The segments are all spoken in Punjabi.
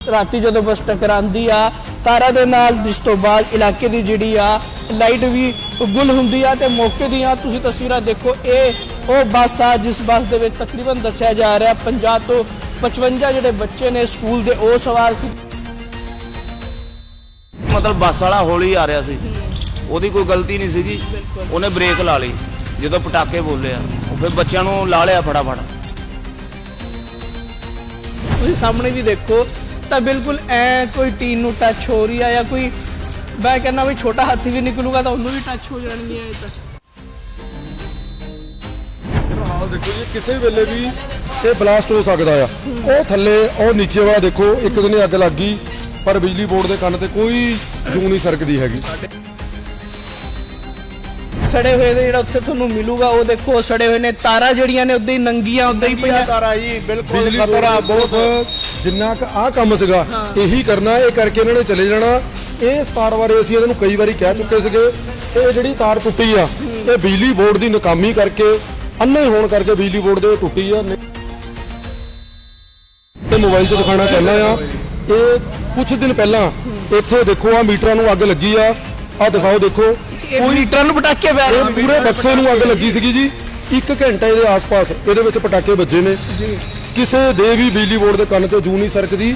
ਰਾਤੀ ਜਦੋਂ ਬੱਸ ਟਕਰਾਉਂਦੀ ਆ ਤਾਰਾਂ ਦੇ ਨਾਲ ਜਿਸ ਤੋਂ ਬਾਅਦ ਇਲਾਕੇ ਦੀ ਜਿਹੜੀ ਆ ਲਾਈਟ ਵੀ ਗੁੱਲ ਹੁੰਦੀ ਆ ਤੇ ਮੌਕੇ ਦੀਆਂ ਤੁਸੀਂ ਤਸਵੀਰਾਂ ਦੇਖੋ ਇਹ ਉਹ ਬੱਸ ਆ ਜਿਸ ਬੱਸ ਦੇ ਵਿੱਚ ਤਕਰੀਬਨ ਦੱਸਿਆ ਜਾ ਰਿਹਾ 50 ਤੋਂ 55 ਜਿਹੜੇ ਬੱਚੇ ਨੇ ਸਕੂਲ ਦੇ ਉਹ ਸਵਾਰ ਸੀ। ਮਤਲਬ ਬੱਸ ਵਾਲਾ ਹੌਲੀ ਆ ਰਿਹਾ ਸੀ। ਉਹਦੀ ਕੋਈ ਗਲਤੀ ਨਹੀਂ ਸੀਗੀ। ਉਹਨੇ ਬ੍ਰੇਕ ਲਾ ਲਈ। ਜਦੋਂ ਪਟਾਕੇ ਬੋਲੇ ਆ ਫਿਰ ਬੱਚਿਆਂ ਨੂੰ ਲਾ ਲਿਆ ਫਟਾਫਟ। ਤੁਸੀਂ ਸਾਹਮਣੇ ਵੀ ਦੇਖੋ ਤਾਂ ਬਿਲਕੁਲ ਐ ਕੋਈ ਟੀਨ ਨੂੰ ਟੱਚ ਹੋ ਰਹੀ ਆ ਜਾਂ ਕੋਈ ਮੈਂ ਕਹਿੰਦਾ ਵੀ ਛੋਟਾ ਹਾਥੀ ਵੀ ਨਿਕਲੂਗਾ ਤਾਂ ਉਹਨੂੰ ਵੀ ਟੱਚ ਹੋ ਜਾਣਗੀਆਂ ਇਹ ਤਾਂ। ਹਾਲ ਦੇਖੋ ਜੀ ਕਿਸੇ ਵੇਲੇ ਵੀ ਇਹ ਬਲਾਸਟ ਹੋ ਸਕਦਾ ਆ। ਉਹ ਥੱਲੇ ਉਹ ਨੀਚੇ ਵਾਲਾ ਦੇਖੋ ਇੱਕ ਦਿਨ ਅੱਗ ਲੱਗ ਗਈ ਪਰ ਬਿਜਲੀ ਬੋਰਡ ਦੇ ਕੰਨ ਤੇ ਕੋਈ ਜੂ ਨਹੀਂ ਸਰਕਦੀ ਹੈਗੀ। ਸੜੇ ਹੋਏ ਦੇ ਜਿਹੜਾ ਉੱਥੇ ਤੁਹਾਨੂੰ ਮਿਲੂਗਾ ਉਹ ਦੇਖੋ ਸੜੇ ਹੋਏ ਨੇ ਤਾਰਾਂ ਜਿਹੜੀਆਂ ਨੇ ਉਦਾਂ ਹੀ ਨੰਗੀਆਂ ਉਦਾਂ ਹੀ ਪਈਆਂ। ਤਾਰਾ ਜੀ ਬਿਲਕੁਲ ਬੋਰਡ ਬਹੁਤ ਜਿੰਨਾ ਕ ਆ ਕੰਮ ਸੀਗਾ ਇਹੀ ਕਰਨਾ ਇਹ ਕਰਕੇ ਇਹਨਾਂ ਨੇ ਚਲੇ ਜਾਣਾ। ਇਹ ਸਤਾਰ ਬਾਰੇ ਅਸੀਂ ਇਹਨਾਂ ਨੂੰ ਕਈ ਵਾਰੀ ਕਹਿ ਚੁੱਕੇ ਸੀਗੇ ਇਹ ਜਿਹੜੀ ਤਾਰ ਟੁੱਟੀ ਆ ਇਹ ਬਿਜਲੀ ਬੋਰਡ ਦੀ ਨਾਕਾਮੀ ਕਰਕੇ ਅੰਨੇ ਹੋਣ ਕਰਕੇ ਬਿਜਲੀ ਬੋਰਡ ਦੇ ਟੁੱਟੀ ਆ। ਤੇ ਮੋਬਾਈਲ 'ਚ ਦਿਖਾਣਾ ਚਾਹੁੰਦਾ ਆ ਇਹ ਕੁਝ ਦਿਨ ਪਹਿਲਾਂ ਇੱਥੇ ਦੇਖੋ ਆ ਮੀਟਰਾਂ ਨੂੰ ਅੱਗ ਲੱਗੀ ਆ। ਆ ਦਿਖਾਓ ਦੇਖੋ। ਇਹ ਮੀਟਰਾਂ ਨੂੰ ਪਟਾਕੇ ਪੈ ਪੂਰੇ ਬਕਸੇ ਨੂੰ ਅੱਗ ਲੱਗੀ ਸੀਗੀ ਜੀ। 1 ਘੰਟੇ ਦੇ ਆਸ-ਪਾਸ ਇਹਦੇ ਵਿੱਚ ਪਟਾਕੇ ਵੱਜੇ ਨੇ। ਜੀ। ਕਿਸੇ ਦੇ ਵੀ ਬਿਜਲੀ ਬੋਰਡ ਦੇ ਕੰਨ ਤੇ ਜੂ ਨਹੀਂ ਸਰਕਦੀ।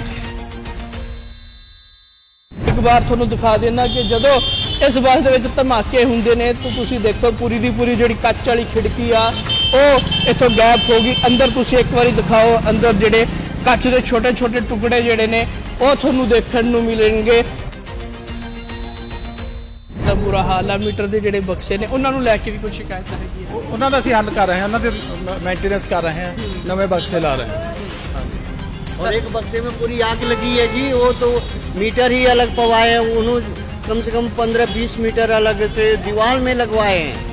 ਇੱਕ ਵਾਰ ਤੁਹਾਨੂੰ ਦਿਖਾ ਦੇਣਾ ਕਿ ਜਦੋਂ ਇਸ ਬੱਸ ਦੇ ਵਿੱਚ ਧਮਾਕੇ ਹੁੰਦੇ ਨੇ, ਤਾਂ ਤੁਸੀਂ ਦੇਖੋ ਪੂਰੀ ਦੀ ਪੂਰੀ ਜਿਹੜੀ ਕੱਚ ਵਾਲੀ ਖਿੜਕੀ ਆ, ਉਹ ਇੱਥੋਂ ਗਾਇਬ ਹੋ ਗਈ। ਅੰਦਰ ਤੁਸੀਂ ਇੱਕ ਵਾਰੀ ਦਿਖਾਓ, ਅੰਦਰ ਜਿਹੜੇ ਕੱਚ ਦੇ ਛੋਟੇ ਛੋਟੇ ਟੁਕੜੇ ਜਿਹੜੇ ਨੇ, ਉਹ ਤੁਹਾਨੂੰ ਦੇਖਣ ਨੂੰ ਮਿਲਣਗੇ। ਦਾ ਬੁਰਾ ਹਾਲ ਆ ਮੀਟਰ ਦੇ ਜਿਹੜੇ ਬਕਸੇ ਨੇ ਉਹਨਾਂ ਨੂੰ ਲੈ ਕੇ ਵੀ ਕੋਈ ਸ਼ਿਕਾਇਤ ਹੈਗੀ ਹੈ ਉਹ- ਉਹਨਾਂ ਦਾ ਅਸੀਂ ਹੱਲ ਕਰ ਰਹੇ ਹਾਂ ਉਹਨਾਂ ਦੇ ਮੇਨਟੇਨੈਂਸ ਕਰ ਰਹੇ ਹਾਂ ਨਵੇਂ ਬਕਸੇ ਲਾ ਰਹੇ ਹਾਂ और एक बक्से में पूरी आग लगी है जी वो तो मीटर ही अलग पवाए हैं उन्होंने कम से कम 15-20 मीटर अलग से दीवार में लगवाए हैं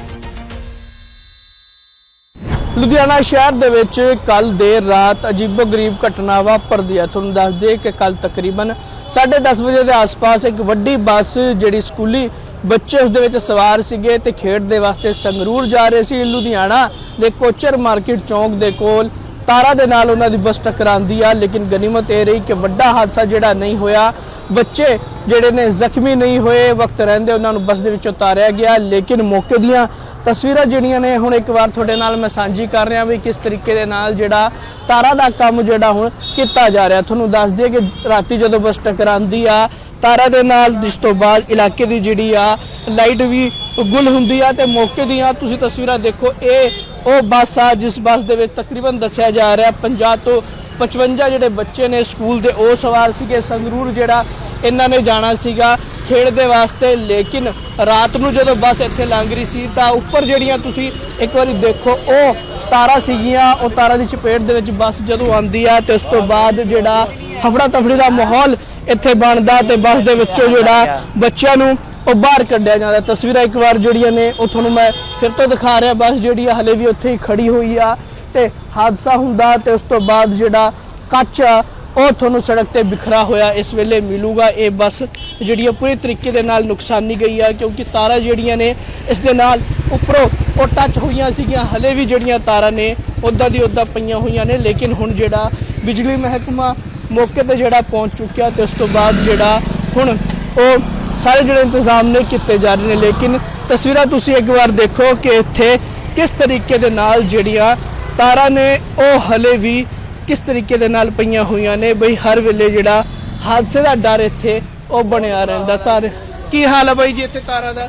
ਲੁਧਿਆਣਾ ਸ਼ਹਿਰ ਦੇ ਵਿੱਚ ਕੱਲ ਦੇਰ ਰਾਤ ਅਜੀਬੋ-ਗਰੀਬ ਘਟਨਾ ਵਾਪਰਦੀ ਹੈ ਤੁਹਾਨੂੰ ਦੱਸ ਦਈਏ ਕਿ ਕੱਲ ਤਕਰੀਬਨ 10:30 ਵਜੇ ਦੇ ਆਸ-ਪਾਸ ਇੱਕ ਵੱਡੀ ਬੱਸ ਜਿਹੜੀ ਸਕੂਲੀ ਬੱਚੇ ਉਸ ਦੇ ਵਿੱਚ ਸਵਾਰ ਸੀਗੇ ਤੇ ਖੇਡ ਦੇ ਵਾਸਤੇ ਸੰਗਰੂਰ ਜਾ ਰਹੇ ਸੀ। ਲੁਧਿਆਣਾ ਦੇ ਕੋਚਰ ਮਾਰਕੀਟ ਚੌਂਕ ਦੇ ਕੋਲ ਤਾਰਾ ਦੇ ਨਾਲ ਉਹਨਾਂ ਦੀ ਬੱਸ ਟਕਰਾਉਂਦੀ ਆ, ਲੇਕਿਨ ਗਨੀਮਤ ਇਹ ਰਹੀ ਕਿ ਵੱਡਾ ਹਾਦਸਾ ਜਿਹੜਾ ਨਹੀਂ ਹੋਇਆ। ਬੱਚੇ ਜਿਹੜੇ ਨੇ ਜ਼ਖਮੀ ਨਹੀਂ ਹੋਏ, ਵਕਤ ਰਹਿੰਦੇ ਉਹਨਾਂ ਨੂੰ ਬੱਸ ਦੇ ਵਿੱਚੋਂ ਉਤਾਰਿਆ ਗਿਆ, ਲੇਕਿਨ ਮੌਕੇ ਦੀਆਂ ਤਸਵੀਰਾਂ ਜਿਹੜੀਆਂ ਨੇ ਹੁਣ ਇੱਕ ਵਾਰ ਤੁਹਾਡੇ ਨਾਲ ਮੈਂ ਸਾਂਝੀ ਕਰ ਰਿਹਾ ਵੀ ਕਿਸ ਤਰੀਕੇ ਦੇ ਨਾਲ ਜਿਹੜਾ ਤਾਰਾ ਦਾ ਕੰਮ ਜਿਹੜਾ ਹੁਣ ਕੀਤਾ ਜਾ ਰਿਹਾ। ਤੁਹਾਨੂੰ ਦੱਸ ਦਈਏ ਕਿ ਰਾਤੀ ਜਦੋਂ ਬੱਸ ਟਕਰਾਉਂਦੀ ਆ, ਤਾਰਾ ਦੇ ਨਾਲ ਜਿਸ ਤੋਂ ਬਾਅਦ ਇਲਾਕੇ ਦੀ ਜਿਹੜੀ ਆ, ਲਾਈਟ ਵੀ ਗੁੱਲ ਹੁੰਦੀ ਆ ਤੇ ਮੌਕੇ ਦੀਆਂ ਤੁਸੀਂ ਤਸਵੀਰਾਂ ਦੇਖੋ, ਇਹ ਉਹ ਬੱਸ ਆ ਜਿਸ ਬੱਸ ਦੇ ਵਿੱਚ ਤਕਰੀਬਨ ਦੱਸਿਆ ਜਾ ਰਿਹਾ 50 ਤੋਂ 55 ਜਿਹੜੇ ਬੱਚੇ ਨੇ ਸਕੂਲ ਦੇ, ਉਹ ਸਵਾਰ ਸੀਗੇ ਸੰਗਰੂਰ ਜਿਹੜਾ ਇਹਨਾਂ ਨੇ ਜਾਣਾ ਸੀਗਾ ਖੇਡ ਦੇ ਵਾਸਤੇ। ਲੇਕਿਨ ਰਾਤ ਨੂੰ ਜਦੋਂ ਬੱਸ ਇੱਥੇ ਲੰਘ ਰਹੀ ਸੀ ਤਾਂ ਉੱਪਰ ਜਿਹੜੀਆਂ ਤੁਸੀਂ ਇੱਕ ਵਾਰੀ ਦੇਖੋ, ਉਹ ਤਾਰਾਂ ਸੀਗੀਆਂ, ਉਹ ਤਾਰਾਂ ਦੀ ਚਪੇਟ ਦੇ ਵਿੱਚ ਬੱਸ ਜਦੋਂ ਆਉਂਦੀ ਆ ਤੇ ਉਸ ਤੋਂ ਬਾਅਦ ਜਿਹੜਾ ਹਫੜਾ ਤਫੜੀ ਦਾ ਮਾਹੌਲ ਇੱਥੇ ਬਣਦਾ ਤੇ ਬੱਸ ਦੇ ਵਿੱਚੋਂ ਜਿਹੜਾ ਬੱਚਿਆਂ ਨੂੰ ਉਹ ਬਾਹਰ ਕੱਢਿਆ ਜਾਂਦਾ। ਤਸਵੀਰਾਂ ਇੱਕ ਵਾਰ ਜਿਹੜੀਆਂ ਨੇ, ਉਹ ਤੁਹਾਨੂੰ ਮੈਂ ਫਿਰ ਤੋਂ ਦਿਖਾ ਰਿਹਾ। ਬੱਸ ਜਿਹੜੀ ਆ, ਹਲੇ ਵੀ ਉੱਥੇ ਹੀ ਖੜੀ ਹੋਈ ਆ। ਤੇ ਹਾਦਸਾ ਹੁੰਦਾ ਤੇ ਉਸ ਤੋਂ ਬਾਅਦ ਜਿਹੜਾ ਕੱਚ ਆ, ਉਹ ਤੁਹਾਨੂੰ ਸੜਕ ਤੇ ਬਿਖਰਾ ਹੋਇਆ। ਇਸ ਵੇਲੇ ਮਿਲੂਗਾ ਇਹ ਬੱਸ, ਜਿਹੜੀ ਆ ਪੂਰੇ ਤਰੀਕੇ ਦੇ ਨਾਲ ਨੁਕਸਾਨੀ ਗਈ ਆ, ਕਿਉਂਕਿ ਤਾਰਾਂ ਜਿਹੜੀਆਂ ਨੇ, ਇਸ ਦੇ ਨਾਲ ਉੱਪਰੋਂ ਉਹ ਟੱਚ ਹੋਈਆਂ ਸੀਗੀਆਂ। ਹਲੇ ਵੀ ਜਿਹੜੀਆਂ ਤਾਰਾਂ ਨੇ ਉੱਦਾਂ ਦੀ ਉੱਦਾਂ ਪਈਆਂ ਹੋਈਆਂ ਨੇ, ਲੇਕਿਨ ਹੁਣ ਜਿਹੜਾ ਬਿਜਲੀ ਮਹਿਕਮਾ ਮੌਕੇ ਤੇ ਜਿਹੜਾ ਪਹੁੰਚ ਚੁੱਕਿਆ ਤੇ ਉਸ ਤੋਂ ਬਾਅਦ ਜਿਹੜਾ ਹੁਣ ਉਹ ਸਾਰੇ ਜਿਹੜੇ ਇੰਤਜ਼ਾਮ ਨੇ ਕੀਤੇ ਜਾ ਰਹੇ ਨੇ। ਲੇਕਿਨ ਤਸਵੀਰਾਂ ਤੁਸੀਂ ਇੱਕ ਵਾਰ ਦੇਖੋ ਕਿ ਇੱਥੇ ਕਿਸ ਤਰੀਕੇ ਦੇ ਨਾਲ ਜਿਹੜੀਆਂ ਤਾਰਾਂ ਨੇ ਉਹ ਹਲੇ ਵੀ ਕਿਸ ਤਰੀਕੇ ਦੇ ਨਾਲ ਪਈਆਂ ਹੋਈਆਂ ਨੇ? ਬਈ ਹਰ ਵੇਲੇ ਜਿਹੜਾ ਹਾਦਸੇ ਦਾ ਡਰ ਇੱਥੇ ਉਹ ਬਣਿਆ ਰਹਿੰਦਾ। ਤਾਰ ਕੀ ਹਾਲ ਹੈ ਬਾਈ ਜੀ ਇੱਥੇ ਤਾਰਾਂ ਦਾ?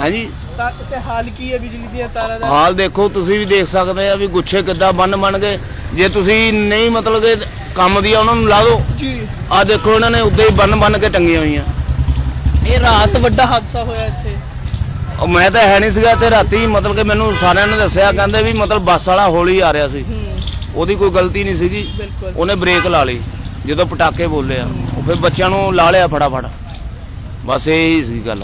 ਹਾਂਜੀ। ਤਾਂ ਇੱਥੇ ਹਾਲ ਕੀ ਹੈ ਬਿਜਲੀ ਦੀਆਂ ਤਾਰਾਂ ਦਾ? ਹਾਲ ਦੇਖੋ ਤੁਸੀਂ ਵੀ ਦੇਖ ਸਕਦੇ ਆ ਵੀ ਗੁੱਛੇ ਕਿੱਦਾਂ ਬੰਨ ਬਣ ਗਏ ਜੇ ਤੁਸੀਂ ਨਹੀਂ ਮਤਲਬ ਕਿ ਕੰਮ ਦੀ ਆ ਉਹਨਾਂ ਨੂੰ ਲਾ ਦਿਓ ਜੀ। ਆ ਦੇਖੋ ਇਹਨਾਂ ਨੇ ਉੱਦਾਂ ਹੀ ਬੰਨ ਬੰਨ ਕੇ ਟੰਗੀਆਂ ਹੋਈਆਂ। ਇਹ ਰਾਤ ਵੱਡਾ ਹਾਦਸਾ ਹੋਇਆ ਇੱਥੇ। ਉਹ ਮੈਂ ਤਾਂ ਹੈ ਨਹੀਂ ਸੀਗਾ ਤੇ ਰਾਤੀ ਮਤਲਬ ਕਿ ਮੈਨੂੰ ਸਾਰਿਆਂ ਨੇ ਦੱਸਿਆ ਕਹਿੰਦੇ ਵੀ ਮਤਲਬ ਬੱਸ ਵਾਲਾ ਹੌਲੀ ਆ ਰਿਹਾ ਸੀ। ਉਹਦੀ ਕੋਈ ਗਲਤੀ ਨਹੀਂ ਸੀਗੀ। ਬਿਲਕੁਲ। ਉਹਨੇ ਬ੍ਰੇਕ ਲਾ ਲਈ ਜਦੋਂ ਪਟਾਕੇ ਬੋਲੇ ਆ। ਉਹ ਫਿਰ ਬੱਚਿਆਂ ਨੂੰ ਲਾ ਲਿਆ ਫਟਾਫਟ। ਬਸ ਇਹੀ ਸੀ ਗੱਲ।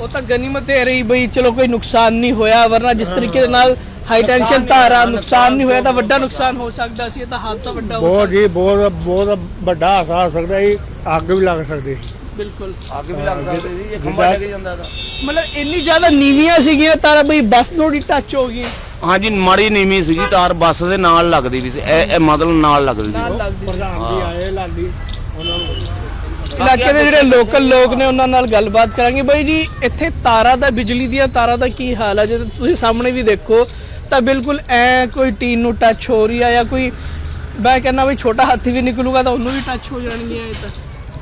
ਉਹ ਤਾਂ ਗਨੀਮਤ ਇਹ ਰਹੀ ਬਈ ਚਲੋ ਕੋਈ ਨੁਕਸਾਨ ਨਹੀਂ ਹੋਇਆ ਵਰਨਾ ਜਿਸ ਤਰੀਕੇ ਦੇ ਨਾਲ ਹਾਈ ਟੈਂਸ਼ਨ ਤਾਰਾ ਨੁਕਸਾਨ ਨਹੀਂ ਹੋਇਆ ਤਾਂ ਵੱਡਾ ਨੁਕਸਾਨ ਹੋ ਸਕਦਾ ਸੀ ਇਹ ਤਾਂ ਹਾਦਸਾ ਵੱਡਾ ਹੋ ਬਹੁਤ ਸਕਦਾ। ਜੀ ਬਹੁਤ ਬਹੁਤ ਵੱਡਾ ਹਾਦਸਾ ਹੋ ਸਕਦਾ ਜੀ ਅੱਗ ਵੀ ਲੱਗ ਸਕਦੀ। ਸੀ। ਬਿਲਕੁਲ। ਅੱਗ ਵੀ ਲੱਗ ਸਕਦੀ ਸੀ ਇਹ ਖੰਭਾ ਲੱਗ ਜਾਂਦਾ ਤਾਂ। ਮਤਲਬ ਇੰਨੀ ਜ਼ਿਆਦਾ ਨੀਵੀਆਂ ਸੀਗੀਆਂ ਤਾਰਾ ਬਈ ਬੱਸ ਨੂੰ ਹੀ ਟੱਚ ਹੋ ਗਈ। ਹਾਂਜੀ ਮਾੜੀ ਨੀਵੀਂ ਸੀਗੀ ਤਾਰ ਬੱਸ ਦੇ ਨਾਲ ਲੱਗਦੀ ਵੀ ਸੀ। ਇਹ ਇਹ ਮਤਲਬ ਨਾਲ ਲੱਗਦੀ ਸੀ। ਨਾਲ ਲੱਗਦੀ ਪ੍ਰਧਾਨ ਜੀ ਆਏ ਲਾਡੀ ਉਹਨਾਂ ਨੂੰ ਇਲਾਕੇ ਦੇ ਜਿਹੜੇ ਲੋਕਲ ਲੋਕ ਨੇ ਉਹਨਾਂ ਨਾਲ ਗੱਲਬਾਤ ਕਰਾਂਗੇ। ਬਾਈ ਜੀ ਇੱਥੇ ਤਾਰਾਂ ਦਾ ਬਿਜਲੀ ਦੀਆਂ ਤਾਰਾਂ ਦਾ ਕੀ ਹਾਲ ਹੈ ਜੇ ਤੁਸੀਂ ਸਾਹਮਣੇ ਵੀ ਦੇਖੋ ਤਾਂ ਬਿਲਕੁਲ ਐ ਕੋਈ ਟੀਨ ਨੂੰ ਟੱਚ ਹੋ ਰਹੀ ਆ ਜਾਂ ਕੋਈ ਮੈਂ ਕਹਿੰਦਾ ਵੀ ਛੋਟਾ ਹਾਥੀ ਵੀ ਨਿਕਲੂਗਾ ਤਾਂ ਉਹਨੂੰ ਵੀ ਟੱਚ ਹੋ ਜਾਣਗੀਆਂ ਇਹ ਤਾਂ।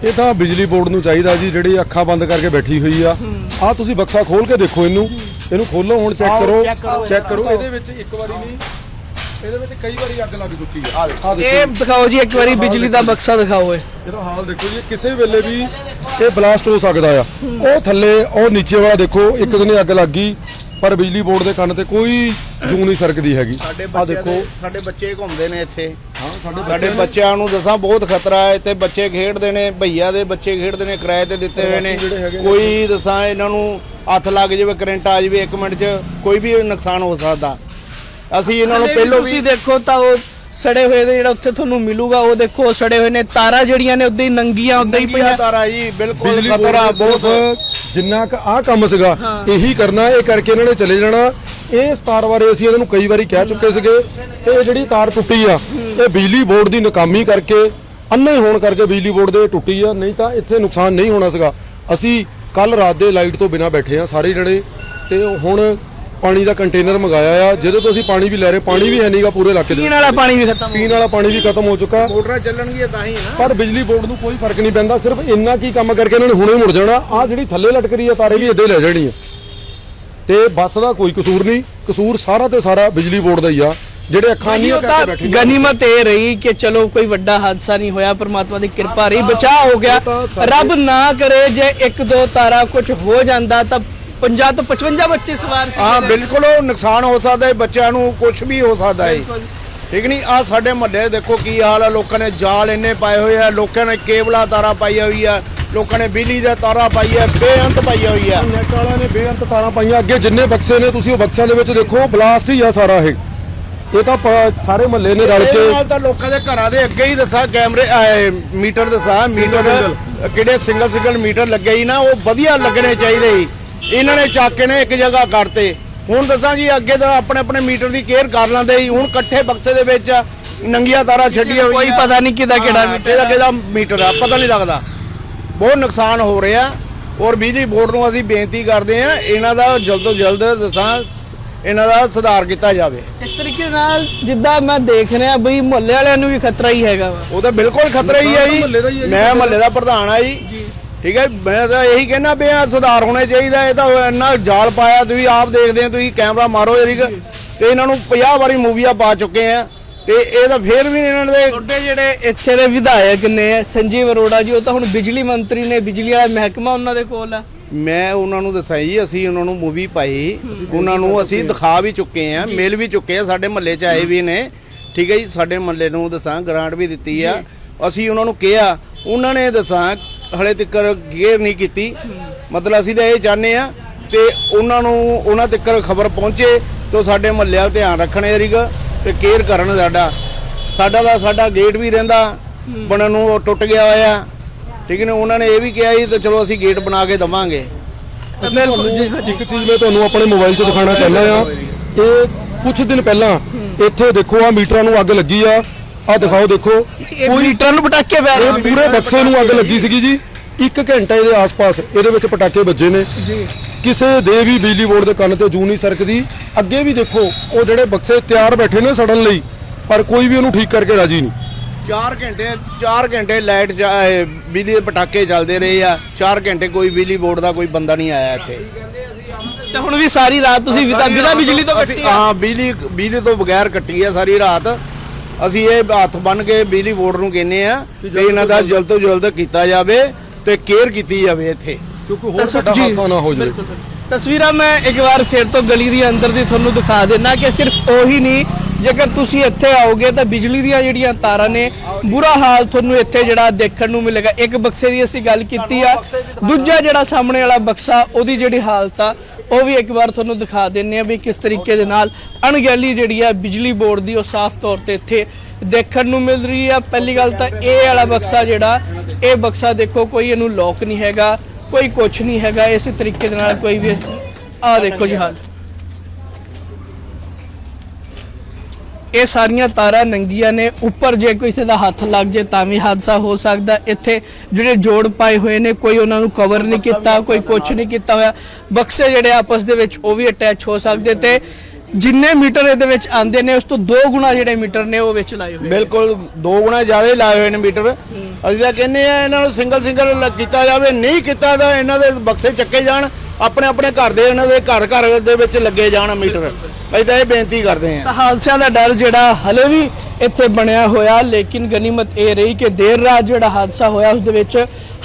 ਇਹ ਤਾਂ ਬਿਜਲੀ ਬੋਰਡ ਨੂੰ ਚਾਹੀਦਾ ਜੀ ਜਿਹੜੀ ਅੱਖਾਂ ਬੰਦ ਕਰਕੇ ਬੈਠੀ ਹੋਈ ਆ। ਆ ਤੁਸੀਂ ਬਕਸਾ ਖੋਲ ਕੇ ਦੇਖੋ ਇਹਨੂੰ। ਇਹਨੂੰ ਖੋਲੋ ਹੁਣ ਚੈੱਕ ਕਰੋ ਚੈੱਕ ਕਰੋ ਇਹਦੇ। ਵਿੱਚ ਇੱਕ ਵਾਰੀ ਨਹੀਂ ਇਹਦੇ ਵਿੱਚ ਕਈ ਵਾਰੀ ਅੱਗ ਲੱਗ ਚੁੱਕੀ ਆ। ਆ ਦੇਖੋ। ਇਹ ਦਿਖਾਓ ਜੀ ਇੱਕ ਵਾਰੀ ਬਿਜਲੀ ਦਾ ਬਕਸਾ ਦਿਖਾਓ ਇਹ। ਇਹਦਾ ਹਾਲ ਦੇਖੋ ਜੀ ਕਿਸੇ ਵੇਲੇ ਵੀ ਇਹ ਬਲਾਸਟ ਹੋ ਸਕਦਾ ਆ। ਉਹ ਥੱਲੇ ਉਹ ਨੀਚੇ ਵਾਲਾ ਦੇਖੋ ਇੱਕ ਦਿਨ ਅੱਗ ਲੱਗ ਗਈ ਪਰ ਬਿਜਲੀ ਬੋਰਡ ਦੇ ਕੰਨ ਤੇ ਕੋਈ ਜੂੰ ਨਹੀਂ ਸਰਕਦੀ ਹੈਗੀ। ਆ ਦੇਖੋ। ਸਾਡੇ ਬੱਚੇ ਘੁੰਮਦੇ ਨੇ ਇੱਥੇ। ਸਾਡੇ ਬੱਚਿਆਂ ਨੂੰ ਦੱਸਾਂ ਬਹੁਤ ਖਤਰਾ ਹੈ। ਤੇ ਬੱਚੇ ਖੇਡਦੇ ਨੇ ਭਈਆ ਦੇ ਬੱਚੇ ਖੇਡਦੇ ਨੇ ਕਿਰਾਏ ਤੇ ਦਿੱਤੇ ਹੋਏ ਨੇ। ਕੋਈ ਦੱਸਾਂ ਇਹਨਾਂ ਨੂੰ ਹੱਥ ਲੱਗ ਜਾਵੇ ਕਰੰਟ ਆ ਜਾਵੇ 1 ਮਿੰਟ 'ਚ ਕੋਈ ਵੀ ਨੁਕਸਾਨ ਹੋ ਸਕਦਾ। ਅਸੀਂ ਇਹਨਾਂ ਨੂੰ ਪਹਿਲੋਂ ਤੁਸੀਂ ਵੀ ਦੇਖੋ ਤਾਂ ਉਹ ਸੜੇ ਹੋਏ ਦੇ ਜਿਹੜਾ ਉੱਥੇ ਤੁਹਾਨੂੰ ਮਿਲੂਗਾ ਉਹ ਦੇਖੋ ਸੜੇ ਹੋਏ ਨੇ। ਤਾਰਾਂ ਜਿਹੜੀਆਂ ਨੇ ਉਦਾਂ ਹੀ ਨੰਗੀਆਂ ਉਦਾਂ ਹੀ ਪਈਆਂ। ਤਾਰਾ ਜੀ ਬਿਲਕੁਲ ਖਤਰਾ ਬਹੁਤ। ਜਿੰਨਾ ਕ ਆ ਕੰਮ ਸੀਗਾ ਇਹੀ ਕਰਨਾ ਇਹ ਕਰਕੇ ਇਹਨਾਂ ਨੇ ਚਲੇ ਜਾਣਾ। ਇਹ ਤਾਰ ਬਾਰੇ ਅਸੀਂ ਇਹਨਾਂ ਨੂੰ ਕਈ ਵਾਰੀ ਕਹਿ ਚੁੱਕੇ ਸੀਗੇ ਤੇ ਇਹ ਜਿਹੜੀ ਤਾਰ ਟੁੱਟੀ ਆ ਇਹ ਬਿਜਲੀ ਬੋਰਡ ਦੀ ਨਾਕਾਮੀ ਕਰਕੇ ਅੰਨੇ ਹੋਣ ਕਰਕੇ ਬਿਜਲੀ ਬੋਰਡ ਦੇ ਟੁੱਟੀ ਆ ਨਹੀਂ ਤਾਂ ਇੱਥੇ ਨੁਕਸਾਨ ਨਹੀਂ ਹੋਣਾ ਸੀਗਾ। ਅਸੀਂ ਕੱਲ ਰਾਤ ਦੇ ਲਾਈਟ ਤੋਂ ਬਿਨਾ ਬੈਠੇ ਆ ਸਾਰੇ ਜਣੇ ਤੇ ਹੁਣ ਪਾਣੀ ਦਾ ਕੰਟੇਨਰ ਮੰਗਾਇਆ ਆ ਜਿਹਦੇ ਤੋਂ ਅਸੀਂ ਪਾਣੀ ਵੀ ਲੈ ਰਹੇ ਪਾਣੀ ਵੀ ਹੈ ਨਹੀਂਗਾ ਪੂਰੇ ਇਲਾਕੇ ਦੇ ਪੀਣ ਵਾਲਾ ਪਾਣੀ ਵੀ ਖਤਮ ਹੋ ਪੀਣ ਵਾਲਾ ਪਾਣੀ ਵੀ ਖਤਮ ਹੋ ਚੁੱਕਾ। ਮੋਟਰਾਂ ਚੱਲਣਗੀਆਂ ਤਾਂ ਹੀ ਨਾ। ਪਰ ਬਿਜਲੀ ਬੋਰਡ ਨੂੰ ਕੋਈ ਫ਼ਰਕ ਨਹੀਂ ਪੈਂਦਾ ਸਿਰਫ ਇੰਨਾ ਕੀ ਕੰਮ ਕਰਕੇ ਇਹਨਾਂ ਨੇ ਹੁਣੇ ਮੁੜ ਜਾਣਾ ਆ ਜਿਹੜੀ ਥੱਲੇ ਲਟਕ ਰਹੀ ਆ ਤਾਰੇ ਵੀ ਇੱਦਾਂ ਹੀ ਲੈ ਜਾਣੀ ਆ ਤੇ ਬੱਸ ਦਾ ਕੋਈ ਕਸੂਰ ਨਹੀਂ। ਕਸੂਰ ਸਾਰਾ ਤੇ ਸਾਰਾ ਬਿਜਲੀ ਬੋਰਡ ਦਾ ਹੀ ਆ। ਜਿਹੜੇ ਅੱਖਾਂ ਨਹੀਂ ਕਰਕੇ ਬੈਠੇ। ਗਨੀਮਤ ਇਹ ਰਹੀ ਕਿ ਚਲੋ ਕੋਈ ਵੱਡਾ ਹਾਦਸਾ ਨਹੀਂ ਹੋਇਆ ਪਰਮਾਤਮਾ ਦੀ ਕਿਰਪਾ ਰਹੀ ਬਚਾਅ ਹੋ ਗਿਆ। ਰੱਬ ਨਾ ਕਰੇ ਜੇ ਇੱਕ ਦੋ ਤਾਰਾ ਕੁਝ ਹੋ ਜਾਂਦਾ ਤਾਂ 50 ਤੋਂ 55 ਬੱਚੇ ਸਵਾਰ ਸੀ ਹਾਂ ਬਿਲਕੁਲ ਉਹ ਨੁਕਸਾਨ ਹੋ ਸਕਦਾ ਹੈ ਬੱਚਿਆਂ ਨੂੰ ਕੁਝ ਵੀ ਹੋ ਸਕਦਾ ਹੈ। ਠੀਕ ਨਹੀਂ ਆ ਸਾਡੇ ਮਹੱਲੇ ਦੇਖੋ ਕੀ ਹਾਲ ਆ ਲੋਕਾਂ ਨੇ ਜਾਲ ਇੰਨੇ ਪਾਏ ਹੋਏ ਆ ਲੋਕਾਂ ਨੇ ਕੇਬਲਾਂ ਤਾਰਾਂ ਪਾਈ ਹੋਈ ਆ ਲੋਕਾਂ ਨੇ ਬਿਜਲੀ ਦੀਆਂ ਤਾਰਾਂ ਪਾਈ ਆ ਬੇਅੰਤ ਪਾਈ ਹੋਈ ਆ ਨੈਟ ਵਾਲਿਆਂ ਨੇ ਬੇਅੰਤ ਤਾਰਾਂ ਪਾਈਆਂ ਅੱਗੇ ਜਿੰਨੇ ਬਕਸੇ ਨੇ ਤੁਸੀਂ ਉਹ ਬਕਸਿਆਂ ਦੇ ਵਿੱਚ ਦੇਖੋ ਬਲਾਸਟ ਹੀ ਆ ਸਾਰਾ ਇਹ। ਇਹ ਤਾਂ ਪ- ਸਾਰੇ ਮਹੱਲੇ ਨੇ ਰਲ ਇਹਦੇ ਕੇ ਨਾਲ ਤਾਂ ਲੋਕਾਂ ਦੇ ਘਰਾਂ ਦੇ ਅੱਗੇ ਹੀ ਦੱਸਾਂ ਕੈਮਰੇ ਆਏ, ਮੀਟਰ ਦੱਸਾਂ ਮੀਟਰ ਕਿਹੜੇ ਸਿੰਗਲ ਸਿੰਗਲ ਮੀਟਰ ਲੱਗੇ ਹੀ ਨਾ ਉਹ ਵਧੀਆ ਲੱਗਣੇ ਚਾਹੀਦੇ ਸੀ। ਇਹਨਾਂ ਨੇ ਚੱਕ ਕੇ ਨੇ ਇੱਕ ਜਗ੍ਹਾ ਕਰਤੇ ਹੁਣ ਦੱਸਾਂ ਜੀ ਅੱਗੇ ਤਾਂ ਆਪਣੇ ਆਪਣੇ ਮੀਟਰ ਦੀ ਕੇਅਰ ਕਰ ਲੈਂਦੇ ਸੀ। ਹੁਣ ਇਕੱਠੇ ਬਕਸੇ ਦੇ ਵਿੱਚ ਨੰਗੀਆਂ ਤਾਰਾਂ ਛੱਡੀਆਂ ਕੋਈ ਹੋਈਆਂ ਪਤਾ ਨਹੀਂ ਕਿਹਦਾ ਕਿਹੜਾ ਮੀਟਰ ਕਿਹਦਾ ਕਿਹਦਾ ਮੀਟਰ ਆ ਪਤਾ ਨਹੀਂ ਲੱਗਦਾ। ਬਹੁਤ ਨੁਕਸਾਨ ਹੋ ਰਿਹਾ ਔਰ ਬਿਜਲੀ ਬੋਰਡ ਨੂੰ ਅਸੀਂ ਬੇਨਤੀ ਕਰਦੇ ਆ ਇਹਨਾਂ ਦਾ ਜਲਦ ਤੋਂ ਜਲਦ ਦੱਸਾਂ ਇਹਨਾਂ ਦਾ ਸੁਧਾਰ ਕੀਤਾ ਜਾਵੇ। ਇਸ ਤਰੀਕੇ ਨਾਲ ਜਿੱਦਾਂ ਮੈਂ ਦੇਖ ਰਿਹਾ ਬਈ ਮੁਹੱਲੇ ਵਾਲਿਆਂ ਨੂੰ ਵੀ ਖਤਰਾ ਹੀ ਹੈਗਾ ਵਾ। ਉਹ ਤਾਂ ਬਿਲਕੁਲ ਖਤਰਾ ਹੀ ਹੈ ਹੀ ਜੀ ਹੈ। ਮੈਂ ਮਹੱਲੇ ਦਾ। ਪ੍ਰਧਾਨ ਆ ਜੀ। ਠੀਕ ਹੈ ਮੈਂ ਤਾਂ ਇਹੀ ਕਹਿਣਾ ਪਿਆ ਸੁਧਾਰ ਹੋਣਾ ਚਾਹੀਦਾ ਇਹ ਤਾਂ ਇੰਨਾ ਜਾਲ ਪਾਇਆ ਤੁਸੀਂ ਆਪ ਦੇਖਦੇ ਆ ਤੁਸੀਂ ਕੈਮਰਾ ਮਾਰੋ ਜਰੀਕ ਤੇ ਇਹਨਾਂ ਨੂੰ 50 ਵਾਰੀ ਮੂਵੀਆਂ ਪਾ ਚੁੱਕੇ ਆ। ਤੇ ਇਹ ਤਾਂ ਫੇਰ ਵੀ ਇਹਨਾਂ ਦੇ ਤੁਹਾਡੇ ਜਿਹੜੇ ਇੱਥੇ ਦੇ ਵਿਧਾਇਕ ਨੇ ਸੰਜੀਵ ਅਰੋੜਾ ਜੀ ਉਹ ਤਾਂ ਹੁਣ ਬਿਜਲੀ ਮੰਤਰੀ ਨੇ ਬਿਜਲੀ ਵਾਲਾ ਮਹਿਕਮਾ ਉਹਨਾਂ ਦੇ ਕੋਲ ਆ। ਮੈਂ ਉਹਨਾਂ ਨੂੰ ਦੱਸਿਆ ਜੀ ਅਸੀਂ ਉਹਨਾਂ ਨੂੰ ਮੂਵੀ ਪਾਈ। ਉਹਨਾਂ ਨੂੰ ਅਸੀਂ ਦਿਖਾ ਵੀ ਚੁੱਕੇ ਆ ਮਿਲ ਵੀ ਚੁੱਕੇ ਆ ਸਾਡੇ ਮਹੱਲੇ 'ਚ ਆਏ ਵੀ ਨੇ। ਠੀਕ ਹੈ ਜੀ ਸਾਡੇ ਮਹੱਲੇ ਨੂੰ ਦੱਸਾਂ ਗ੍ਰਾਂਟ ਵੀ ਦਿੱਤੀ ਆ। ਅਸੀਂ ਉਹਨਾਂ ਨੂੰ ਕਿਹਾ ਉਹਨਾਂ ਨੇ ਦੱਸਾਂ ਹਲੇ ਤੱਕ ਗੇਅਰ ਨਹੀਂ ਕੀਤੀ। ਮਤਲਬ ਅਸੀਂ ਤਾਂ ਇਹ ਚਾਹੁੰਦੇ ਆ ਤੇ ਉਹਨਾਂ ਨੂੰ ਉਹਨਾਂ ਤੱਕ ਖਬਰ ਪਹੁੰਚੇ ਤੇ ਸਾਡੇ ਮਹੱਲੇ ਵਾਲ ਧਿਆਨ ਰੱਖਣ ਏਰੀਗ ਤੇ ਕੇਅਰ ਕਰਨ ਸਾਡਾ। ਸਾਡਾ ਦਾ ਸਾਡਾ ਗੇਟ ਵੀ ਰਹਿੰਦਾ ਬਣਨ ਨੂੰ ਉਹ ਟੁੱਟ ਗਿਆ ਹੋਇਆ। ਠੀਕ ਨੇ ਉਹਨਾਂ ਨੇ ਇਹ ਵੀ ਕਿਹਾ ਸੀ ਤੇ ਚਲੋ ਅਸੀਂ ਗੇਟ ਬਣਾ ਕੇ ਦਵਾਂਗੇ। ਇੱਕ ਚੀਜ਼ ਮੈਂ ਤੁਹਾਨੂੰ ਆਪਣੇ ਮੋਬਾਈਲ 'ਚ ਦਿਖਾਉਣਾ ਚਾਹੁੰਦਾ ਆ ਇਹ ਕੁਝ ਦਿਨ ਪਹਿਲਾਂ ਇੱਥੇ ਦੇਖੋ ਆ ਮੀਟਰਾਂ ਨੂੰ ਅੱਗ ਲੱਗੀ ਆ। ਆ ਦਿਖਾਓ ਦੇਖੋ। ਇਹ ਮੀਟਰ ਨੂੰ ਪਟਾਕੇ ਪੈ ਇਹ ਪੂਰੇ ਬਕਸੇ ਨੂੰ ਅੱਗ ਲੱਗੀ ਸੀਗੀ ਜੀ। ਇੱਕ ਘੰਟੇ ਦੇ ਆਸ-ਪਾਸ ਇਹਦੇ ਵਿੱਚ ਪਟਾਕੇ ਵੱਜੇ ਨੇ। ਜੀ। ਕਿਸੇ ਦੇ ਵੀ ਬਿਜਲੀ ਬੋਰਡ ਦੇ ਕੰਨ ਤੇ ਜੂ ਨਹੀਂ ਸਰਕਦੀ। ਅੱਗੇ ਵੀ ਦੇਖੋ ਉਹ ਜਿਹੜੇ ਬਕਸੇ ਤਿਆਰ ਬੈਠੇ ਨੇ ਸੜਨ ਲਈ ਪਰ ਕੋਈ ਵੀ ਉਹਨੂੰ ਠੀਕ ਕਰਕੇ ਰਾਜੀ ਨਹੀਂ। 4 ਘੰਟੇ 4 ਘੰਟੇ ਲਾਈਟ ਬਿਜਲੀ ਦੇ ਪਟਾਕੇ ਚੱਲਦੇ ਰਹੇ ਆ। 4 ਘੰਟੇ ਕੋਈ ਬਿਜਲੀ ਬੋਰਡ ਦਾ ਕੋਈ ਬੰਦਾ ਨਹੀਂ ਆਇਆ ਇੱਥੇ। ਤੇ ਹੁਣ ਵੀ ਸਾਰੀ ਰਾਤ ਤੁਸੀਂ ਬਿਨਾਂ ਬਿਨਾਂ ਬਿਜਲੀ ਤੋਂ ਕੱਟੀ ਆ। ਹਾਂ ਬਿਜਲੀ ਬਿਜਲੀ ਤੋਂ ਬਗੈਰ ਕੱਟੀ ਆ ਸਾਰੀ ਰਾਤ। ਅਸੀਂ ਇਹ ਹੱਥ ਬੰਨ ਕੇ ਬਿਜਲੀ ਬੋਰਡ ਨੂੰ ਕਹਿੰਨੇ ਆ ਕਿ ਇਹਨਾਂ ਦਾ ਜਲਦ ਤੋਂ ਜਲਦ ਕੀਤਾ ਜਾਵੇ ਤੇ ਕੇਅਰ ਕੀਤੀ ਜਾਵੇ ਇੱਥੇ। ਕਿਉਂਕਿ ਹੋਰ ਸਾਡਾ ਹਾਦਸਾ ਨਾ ਹੋ ਜਾਵੇ। ਤਸਵੀਰਾਂ ਮੈਂ ਇੱਕ ਵਾਰ ਫਿਰ ਤੋਂ ਗਲੀ ਦੀ ਅੰਦਰ ਦੀ ਤੁਹਾਨੂੰ ਦਿਖਾ ਦੇਣਾ ਕਿ ਸਿਰਫ ਉਹੀ ਨਹੀਂ ਜੇਕਰ ਤੁਸੀਂ ਇੱਥੇ ਆਓਗੇ ਤਾਂ ਬਿਜਲੀ ਦੀਆਂ ਜਿਹੜੀਆਂ ਤਾਰਾਂ ਨੇ ਬੁਰਾ ਹਾਲ ਤੁਹਾਨੂੰ ਇੱਥੇ ਜਿਹੜਾ ਦੇਖਣ ਨੂੰ ਮਿਲੇਗਾ। ਇੱਕ ਬਕਸੇ ਦੀ ਅਸੀਂ ਗੱਲ ਕੀਤੀ ਆ। ਦੂਜਾ ਜਿਹੜਾ ਸਾਹਮਣੇ ਵਾਲਾ ਬਕਸਾ ਉਹਦੀ ਜਿਹੜੀ ਹਾਲਤ ਆ ਉਹ ਵੀ ਇੱਕ ਵਾਰ ਤੁਹਾਨੂੰ ਦਿਖਾ ਦਿੰਨੇ ਆ ਵੀ ਕਿਸ ਤਰੀਕੇ ਦੇ ਨਾਲ ਅਣਗਹਿਲੀ ਜਿਹੜੀ ਆ ਬਿਜਲੀ ਬੋਰਡ ਦੀ ਉਹ ਸਾਫ਼ ਤੌਰ ਤੇ ਇੱਥੇ ਦੇਖਣ ਨੂੰ ਮਿਲ ਰਹੀ ਆ। ਪਹਿਲੀ ਗੱਲ ਤਾਂ ਇਹ ਵਾਲਾ ਬਕਸਾ ਜਿਹੜਾ ਇਹ ਬਕਸਾ ਦੇਖੋ ਕੋਈ ਇਹਨੂੰ ਲੋਕ ਨਹੀਂ ਹੈਗਾ। ਕੋਈ ਕੁਝ ਨਹੀਂ ਹੈਗਾ, ਇਸੇ ਤਰੀਕੇ ਦੇ ਨਾਲ ਕੋਈ ਵੀ ਆ ਦੇਖੋ ਜੀ ਹਾਲ। ਇਹ ਸਾਰੀਆਂ ਤਾਰਾਂ ਨੰਗੀਆਂ ਨੇ, ਉੱਪਰ ਜੇ ਕਿਸੇ ਦਾ ਹੱਥ ਲੱਗ ਜੇ ਤਾਂ ਵੀ ਹਾਦਸਾ ਹੋ ਸਕਦਾ। ਇੱਥੇ ਜਿਹੜੇ ਜੋੜ ਪਾਏ ਹੋਏ ਨੇ, ਕੋਈ ਉਹਨਾਂ ਨੂੰ ਕਵਰ ਨਹੀਂ ਕੀਤਾ, ਕੋਈ ਕੁਝ ਨਹੀਂ ਕੀਤਾ ਹੋਇਆ। ਬਕਸੇ ਜਿਹੜੇ ਆਪਸ ਦੇ ਵਿੱਚ ਉਹ ਵੀ ਅਟੈਚ ਹੋ ਸਕਦੇ ਤੇ ਜਿੰਨੇ ਮੀਟਰ ਇਹਦੇ ਵਿੱਚ ਆਂਦੇ ਨੇ ਉਸ ਤੋਂ ਦੋ ਗੁਣਾ ਜਿਹੜੇ ਮੀਟਰ ਨੇ ਉਹ ਵਿੱਚ ਲਾਏ ਹੋਏ ਬਿਲਕੁਲ ਦੋ ਗੁਣਾ ਜ਼ਿਆਦਾ ਹੀ ਲਾਏ ਹੋਏ ਨੇ ਮੀਟਰ। ਅਸੀਂ ਤਾਂ ਕਹਿੰਦੇ ਆ ਇਹਨਾਂ ਨੂੰ ਸਿੰਗਲ ਸਿੰਗਲ ਕੀਤਾ ਜਾਵੇ ਨਹੀਂ ਕੀਤਾ ਤਾਂ ਇਹਨਾਂ ਦੇ ਬਕਸੇ ਚੱਕੇ ਜਾਣ ਆਪਣੇ ਆਪਣੇ ਘਰ ਦੇ ਇਹਨਾਂ ਦੇ ਘਰ ਘਰ ਦੇ ਵਿੱਚ ਲੱਗੇ ਜਾਣ ਮੀਟਰ। ਅਸੀਂ ਤਾਂ ਇਹ ਬੇਨਤੀ ਕਰਦੇ ਹਾਂ। ਤਾਂ ਹਾਦਸਿਆਂ ਦਾ ਡਰ ਜਿਹੜਾ ਹਲੇ ਵੀ ਇੱਥੇ ਬਣਿਆ ਹੋਇਆ ਲੇਕਿਨ ਗਨੀਮਤ ਇਹ ਰਹੀ ਕਿ ਦੇਰ ਰਾਤ ਜਿਹੜਾ ਹਾਦਸਾ ਹੋਇਆ ਉਸ ਦੇ ਵਿੱਚ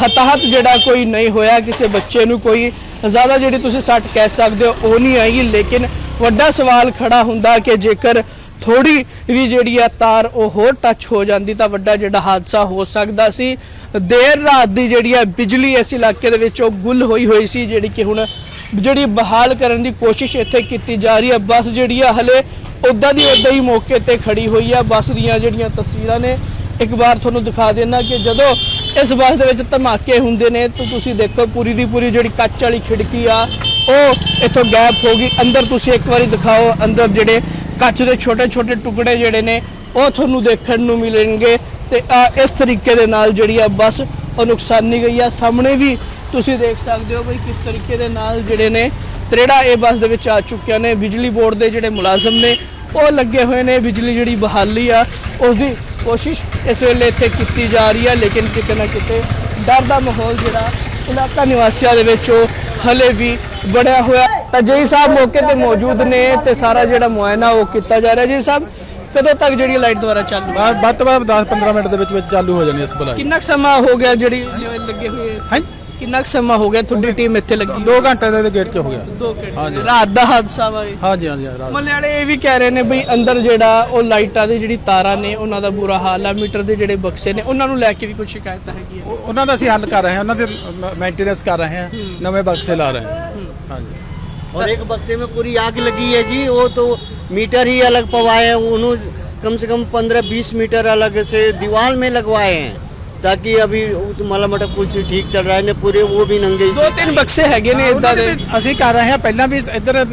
ਹਤਾਹਤ ਜਿਹੜਾ ਕੋਈ ਨਹੀਂ ਹੋਇਆ। ਕਿਸੇ ਬੱਚੇ ਨੂੰ ਕੋਈ ਜ਼ਿਆਦਾ ਜਿਹੜੀ ਤੁਸੀਂ ਸੱਟ ਕਹਿ ਸਕਦੇ ਹੋ ਉਹ ਨਹੀਂ ਆਈ। ਲੇਕਿਨ ਵੱਡਾ ਸਵਾਲ ਖੜਾ ਹੁੰਦਾ ਕਿ ਜੇਕਰ ਥੋੜੀ ਵੀ ਜਿਹੜੀ ਆ ਤਾਰ ਉਹ ਹੋਰ ਟੱਚ ਹੋ ਜਾਂਦੀ ਤਾਂ ਵੱਡਾ ਜਿਹੜਾ ਹਾਦਸਾ ਹੋ ਸਕਦਾ ਸੀ। ਦੇਰ ਰਾਤ ਦੀ ਜਿਹੜੀ ਆ ਬਿਜਲੀ ਇਸ ਇਲਾਕੇ ਦੇ ਵਿੱਚ ਉਹ ਗੁੱਲ ਹੋਈ ਹੋਈ ਸੀ, ਜਿਹੜੀ ਕਿ ਹੁਣ ਜਿਹੜੀ ਬਹਾਲ ਕਰਨ ਦੀ ਕੋਸ਼ਿਸ਼ ਇੱਥੇ ਕੀਤੀ ਜਾ ਰਹੀ ਹੈ ਬੱਸ ਜਿਹੜੀ ਆ ਹਲੇ ਉਦਾਂ ਦੀ ਉਦਾਂ ਹੀ ਮੌਕੇ ਤੇ ਖੜੀ ਹੋਈ ਆ। ਬੱਸ ਦੀਆਂ ਜਿਹੜੀਆਂ ਤਸਵੀਰਾਂ ਨੇ, ਇੱਕ ਵਾਰ ਤੁਹਾਨੂੰ ਦਿਖਾ ਦੇਣਾ ਕਿ ਜਦੋਂ ਇਸ ਬੱਸ ਦੇ ਵਿੱਚ ਧਮਾਕੇ ਹੁੰਦੇ ਨੇ, ਤਾਂ ਤੁਸੀਂ ਦੇਖੋ ਪੂਰੀ ਦੀ ਪੂਰੀ ਜਿਹੜੀ ਕੱਚ ਵਾਲੀ ਖਿੜਕੀ ਆ ਉਹ ਇੱਥੋਂ ਗਾਇਬ ਹੋ ਗਈ। ਅੰਦਰ ਤੁਸੀਂ ਇੱਕ ਵਾਰੀ ਦਿਖਾਓ, ਅੰਦਰ ਜਿਹੜੇ ਕੱਚ ਦੇ ਛੋਟੇ ਛੋਟੇ ਟੁਕੜੇ ਜਿਹੜੇ ਨੇ, ਉਹ ਤੁਹਾਨੂੰ ਦੇਖਣ ਨੂੰ ਮਿਲਣਗੇ। ਤੇ ਇਸ ਤਰੀਕੇ ਦੇ ਨਾਲ ਜਿਹੜੀ ਆ ਬੱਸ, ਉਹ ਨੁਕਸਾਨੀ ਗਈ ਆ। ਸਾਹਮਣੇ ਵੀ ਤੁਸੀਂ ਦੇਖ ਸਕਦੇ ਹੋ ਬਈ ਕਿਸ ਤਰੀਕੇ ਦੇ ਨਾਲ ਜਿਹੜੇ ਨੇ, ਤਰੇੜਾ ਇਹ ਬੱਸ ਦੇ ਵਿੱਚ ਆ ਚੁੱਕਿਆ ਨੇ। ਬਿਜਲੀ ਬੋਰਡ ਦੇ ਜਿਹੜੇ ਮੁਲਾਜ਼ਮ ਨੇ, ਉਹ ਲੱਗੇ ਹੋਏ ਨੇ। ਬਿਜਲੀ ਜਿਹੜੀ ਬਹਾਲੀ ਆ, ਉਸ ਦੀ ਕੋਸ਼ਿਸ਼ ਇਸ ਵੇਲੇ ਇੱਥੇ ਕੀਤੀ ਜਾ ਰਹੀ ਹੈ ਲੇਕਿਨ ਕਿਤੇ ਨਾ ਕਿਤੇ ਡਰ ਦਾ ਮਾਹੌਲ ਜਿਹੜਾ ਇਲਾਕਾ ਨਿਵਾਸੀਆਂ ਦੇ ਵਿੱਚ ਉਹ ਹਲੇ ਵੀ ਬੜਿਆ ਹੋਇਆ। ਤਾਂ ਜੇਈ ਸਾਹਿਬ ਮੌਕੇ ਤੇ ਮੌਜੂਦ ਨੇ ਤੇ ਸਾਰਾ ਜਿਹੜਾ ਮੁਆਇਨਾ ਉਹ ਕੀਤਾ ਜਾ ਰਿਹਾ। ਜੀ ਸਾਹਿਬ ਕਦੋਂ ਤੱਕ ਜਿਹੜੀ ਲਾਈਟ ਦੁਬਾਰਾ ਚੱਲੂ ਬਾ- ਵੱਧ ਤੋਂ ਵੱਧ 10-15 ਮਿੰਟ ਦੇ ਵਿੱਚ ਵਿੱਚ ਚਾਲੂ ਹੋ ਜਾਣੀ ਇਸ ਬਲਾਈ। ਕਿੰਨਾ ਕੁ ਸਮਾਂ ਹੋ ਗਿਆ ਜਿਹੜੀ ਲੱਗੇ ਹੋਏ? ਹਾਂ? ਕਿੰਨਾ ਕੁ ਸਮਾਂ ਹੋ ਗਿਆ ਤੁਹਾਡੀ ਟੀਮ ਇੱਥੇ ਲੱਗੀ 2 ਘੰਟੇ ਦੇ ਗੇਟ 'ਚ ਹੋ ਗਿਆ ਦੋ ਘੰਟੇ ਹਾਂਜੀ। ਰਾਤ ਦਾ ਹਾਦਸਾ ਵਾ ਇਹ ਹਾਂਜੀ ਹਾਂਜੀ ਰਾਤ ਮੱਲੇ ਵਾਲੇ ਇਹ ਵੀ ਕਹਿ ਰਹੇ ਨੇ ਬਈ ਅੰਦਰ ਜਿਹੜਾ ਉਹ ਲਾਈਟਾਂ ਦੀ ਜਿਹੜੀ ਤਾਰਾਂ ਨੇ ਉਹਨਾਂ ਦਾ ਬੁਰਾ ਹਾਲ ਆ ਮੀਟਰ ਦੇ ਜਿਹੜੇ ਬਕਸੇ ਨੇ ਉਹਨਾਂ ਨੂੰ ਲੈ ਕੇ ਵੀ ਕੁਝ ਸ਼ਿਕਾਇਤਾਂ ਹੈਗੀਆਂ ਉਹ- ਉਹਨਾਂ ਦਾ ਅਸੀਂ ਹੱਲ ਕਰ ਰਹੇ ਹਾਂ ਉਹਨਾਂ ਦੇ ਮੇਨਟੇਨੈਂਸ ਕਰ ਰਹੇ ਹਾਂ ਨਵੇਂ ਬਕਸੇ ਲਾ ਰਹੇ ਹਾਂ ਹਾਂਜੀ और एक बक्से में पूरी आग लगी है जी वो तो मीटर ही अलग पवाए हैं उन्होंने कम से कम पंद्रह बीस मीटर अलग से दीवार में लगवाए हैं ताकि अभी तो माला मटा कुछ ठीक चल रहा है ना पूरे वो भी नंगे ਦੋ ਤਿੰਨ ਬਕਸੇ ਹੈਗੇ ਨੇ ਇਦਾਂ ਦੇ ਅਸੀਂ ਕਰ ਰਹੇ ਹਾਂ ਪਹਿਲਾਂ ਵੀ ਇੱਧਰ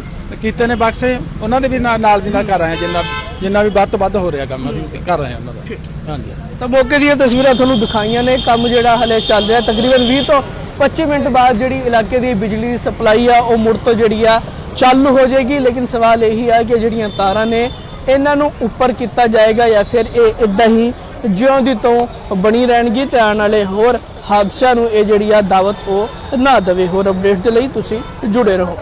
ਕੀਤੇ ਨੇ ਬਕਸੇ ਉਹਨਾਂ ਦੇ ਵੀ ਨਾਲ ਨਾਲ ਦੀ ਨਾਲ ਕਰ ਰਹੇ ਹਾਂ ਜਿੰਨਾ ਜਿੰਨਾ ਵੀ ਵੱਧ ਤੋਂ ਵੱਧ ਹੋ ਰਿਹਾ ਕੰਮ ਅਸੀਂ ਕਰ ਰਹੇ ਹਾਂ ਉਹਨਾਂ ਦਾ ਹਾਂਜੀ ਤਾਂ ਮੌਕੇ ਦੀਆਂ ਤਸਵੀਰਾਂ ਤੁਹਾਨੂੰ ਦਿਖਾਈਆਂ ਨੇ ਕੰਮ ਜਿਹੜਾ ਹਲੇ ਚੱਲ ਰਿਹਾ ਤਕਰੀਬਨ 20 ਤੋਂ 25 ਮਿੰਟ ਬਾਅਦ ਜਿਹੜੀ ਇਲਾਕੇ ਦੀ ਬਿਜਲੀ ਦੀ ਸਪਲਾਈ ਆ ਉਹ ਮੁੜ ਤੋਂ ਜਿਹੜੀ ਆ ਚਾਲੂ ਹੋ ਜਾਏਗੀ ਲੇਕਿਨ ਸਵਾਲ ਇਹੀ ਆ ਕਿ ਜਿਹੜੀਆਂ ਤਾਰਾਂ ਨੇ ਇਹਨਾਂ ਨੂੰ ਉੱਪਰ ਕੀਤਾ ਜਾਏਗਾ ਜਾਂ ਫਿਰ ਇਹ ਇਦਾਂ ਹੀ ਜਿਉਂ ਦੀ ਤੋਂ ਬਣੀ ਰਹਿਣਗੀ ਤੇ ਆਉਣ ਵਾਲੇ ਹੋਰ ਹਾਦਸਿਆਂ ਨੂੰ ਇਹ ਜਿਹੜੀ ਆ ਦਾਵਤ ਉਹ ਨਾ ਦੇਵੇ। ਹੋਰ ਅਪਡੇਟ ਦੇ ਲਈ ਤੁਸੀਂ ਜੁੜੇ ਰਹੋ।